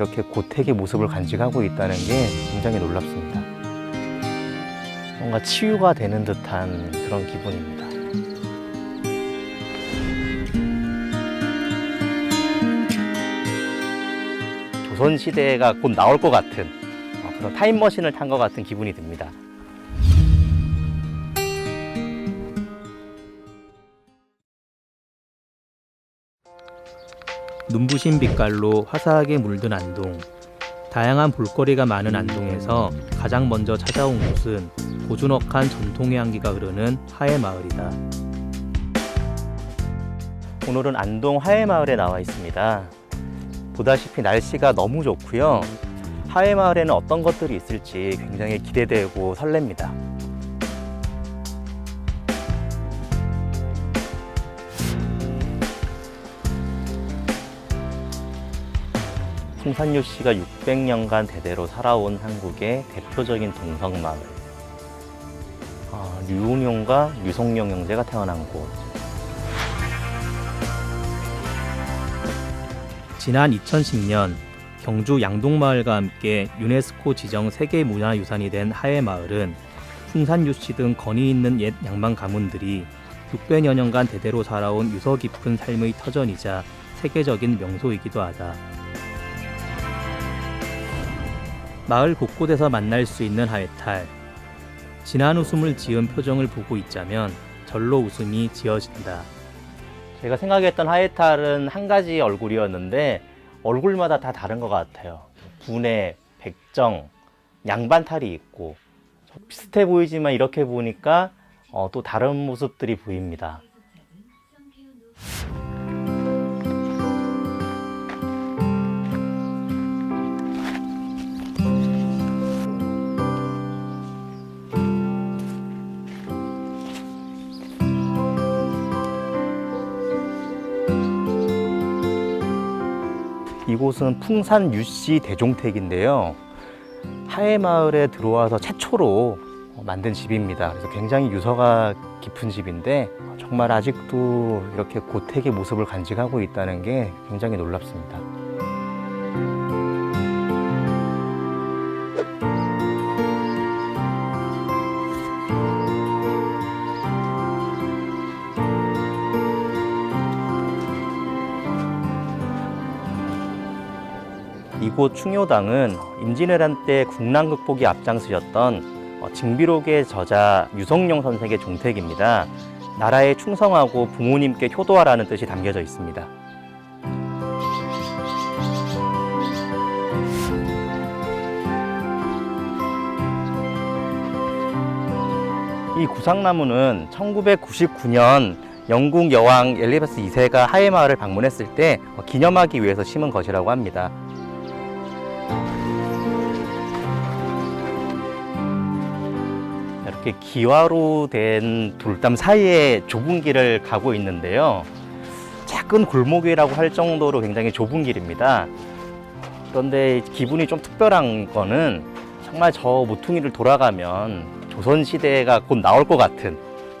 이렇게 고택의 모습을 간직하고 있다는 게 굉장히 놀랍습니다. 뭔가 치유가 되는 듯한 그런 기분입니다. 조선 시대가 곧 나올 것 같은 어, 그런 타임머신을 탄 것 같은 기분이 듭니다. 눈부신 빛깔로 화사하게 물든 안동. 다양한 볼거리가 많은 안동에서 가장 먼저 찾아온 곳은 고즈넉한 전통의 향기가 흐르는 하회 마을이다. 오늘은 안동 하회 마을에 나와 있습니다. 보다시피 날씨가 너무 좋고요. 하회 마을에는 어떤 것들이 있을지 굉장히 기대되고 설렙니다. 풍산유 씨가 600년간 대대로 살아온 한국의 대표적인 동성마을. 아, 류은용과 류성룡 형제가 태어난 곳. 지난 2010년 경주 양동마을과 함께 유네스코 지정 세계문화유산이 된 하회마을은 풍산유 씨 등 건의 있는 옛 양반 가문들이 600여 년간 대대로 살아온 유서 깊은 삶의 터전이자 세계적인 명소이기도 하다. 마을 곳곳에서 만날 수 있는 하회탈. 진한 웃음을 지은 표정을 보고 있자면 절로 웃음이 지어진다. 제가 생각했던 하이탈은 한 가지 얼굴이었는데 얼굴마다 다 다른 것 같아요. 분해, 백정, 양반탈이 있고 비슷해 보이지만 이렇게 보니까 어, 또 다른 모습들이 보입니다. 이곳은 풍산 유씨 대종택인데요. 하회마을에 들어와서 최초로 만든 집입니다. 그래서 굉장히 유서가 깊은 집인데 정말 아직도 이렇게 고택의 모습을 간직하고 있다는 게 굉장히 놀랍습니다. 이곳 충효당은 임진왜란 때 국난 극복에 앞장서셨던 어, 징비록의 저자 유성룡 선생의 종택입니다. 나라에 충성하고 부모님께 효도하라는 뜻이 담겨져 있습니다. 이 구상나무는 1999년 영국 여왕 엘리베스 2세가 하회마을을 방문했을 때 어, 기념하기 위해서 심은 것이라고 합니다. 이렇게 기와로 된 돌담 사이에 좁은 길을 가고 있는데요. 작은 골목이라고 할 정도로 굉장히 좁은 길입니다. 그런데 기분이 좀 특별한 거는 정말 저 모퉁이를 돌아가면 조선시대가 곧 나올 것 같은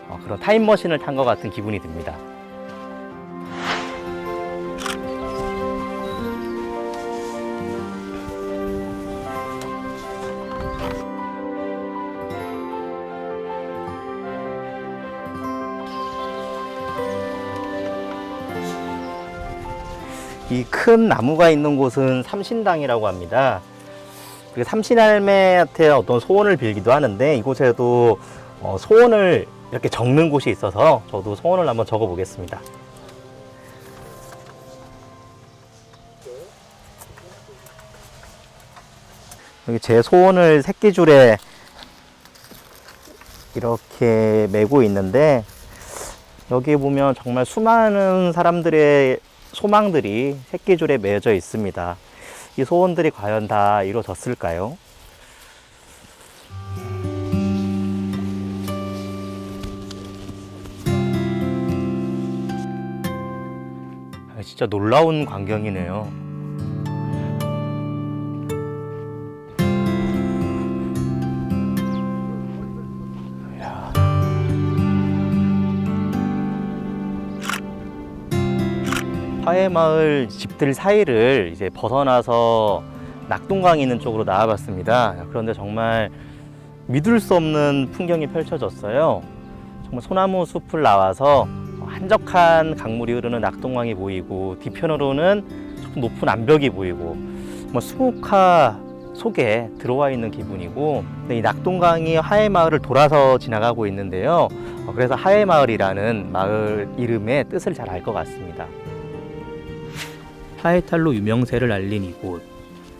어, 그런 타임머신을 탄 것 같은 기분이 듭니다. 이 큰 나무가 있는 곳은 삼신당이라고 합니다. 그 삼신할매한테 어떤 소원을 빌기도 하는데 이곳에도 어, 소원을 이렇게 적는 곳이 있어서 저도 소원을 한번 적어 보겠습니다. 여기 제 소원을 새끼줄에 이렇게 메고 있는데 여기 보면 정말 수많은 사람들의 소망들이 새끼줄에 매여져 있습니다. 이 소원들이 과연 다 이루어졌을까요? 아, 진짜 놀라운 광경이네요. 화해마을 집들 사이를 이제 벗어나서 낙동강이 있는 쪽으로 나와봤습니다. 그런데 정말 믿을 수 없는 풍경이 펼쳐졌어요. 정말 소나무 숲을 나와서 한적한 강물이 흐르는 낙동강이 보이고 뒤편으로는 조금 높은 암벽이 보이고 뭐 수묵화 속에 들어와 있는 기분이고 이 낙동강이 하회마을을 돌아서 지나가고 있는데요. 어, 그래서 하회마을이라는 마을 이름의 뜻을 잘 알 것 같습니다. 하해탈로 유명세를 알린 이곳.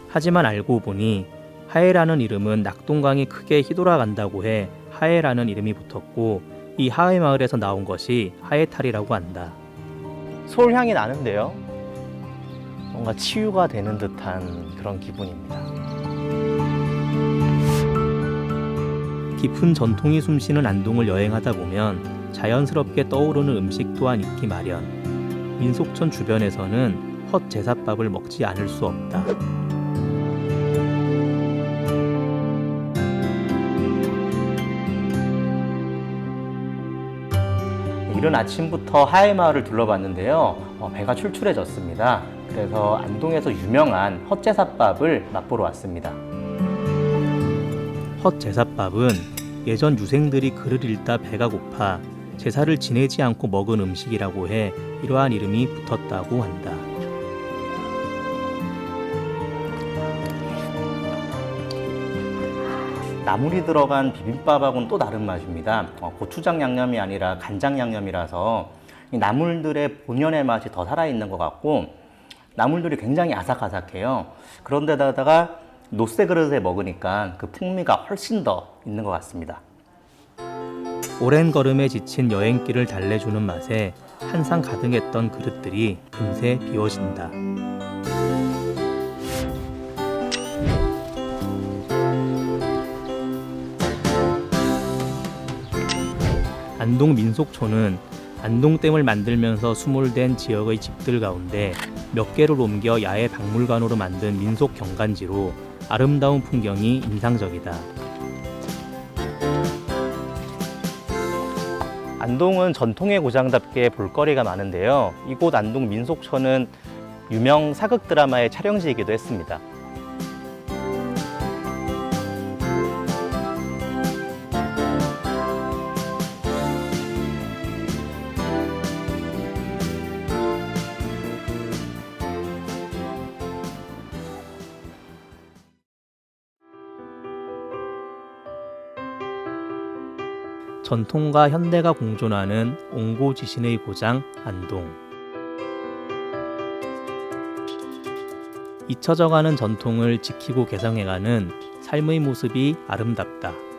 하지만 알고 보니 하해라는 이름은 낙동강이 크게 휘돌아간다고 해 하해라는 이름이 붙었고 이 하해 마을에서 나온 것이 하해탈이라고 한다. 솔 향이 나는데요. 뭔가 치유가 되는 듯한 그런 기분입니다. 깊은 전통이 숨쉬는 안동을 여행하다 보면 자연스럽게 떠오르는 음식 또한 있기 마련. 민속촌 주변에서는 헛 제사밥을 먹지 않을 수 없다. 이른 아침부터 하회마을을 둘러봤는데요. 어, 배가 출출해졌습니다. 그래서 안동에서 유명한 헛제사밥을 맛보러 왔습니다. 헛 제사밥은 예전 유생들이 글을 읽다 배가 고파 제사를 지내지 않고 먹은 음식이라고 해 이러한 이름이 붙었다고 한다. 나물이 들어간 비빔밥하고는 또 다른 맛입니다. 어, 고추장 양념이 아니라 간장 양념이라서 이 나물들의 본연의 맛이 더 살아있는 것 같고 나물들이 굉장히 아삭아삭해요. 그런데다가 노쇠 그릇에 먹으니까 그 풍미가 훨씬 더 있는 것 같습니다. 오랜 걸음에 지친 여행길을 달래주는 맛에 한상 가득했던 그릇들이 금세 비워진다. 안동 민속촌은 안동댐을 만들면서 수몰된 지역의 집들 가운데 몇 개를 옮겨 야외 박물관으로 만든 민속 경관지로 아름다운 풍경이 인상적이다. 안동은 전통의 고장답게 볼거리가 많은데요. 이곳 안동 민속촌은 유명 사극 드라마의 촬영지이기도 했습니다. 전통과 현대가 공존하는 옹고지신의 고장 안동. 잊혀져가는 전통을 지키고 개성해가는 삶의 모습이 아름답다.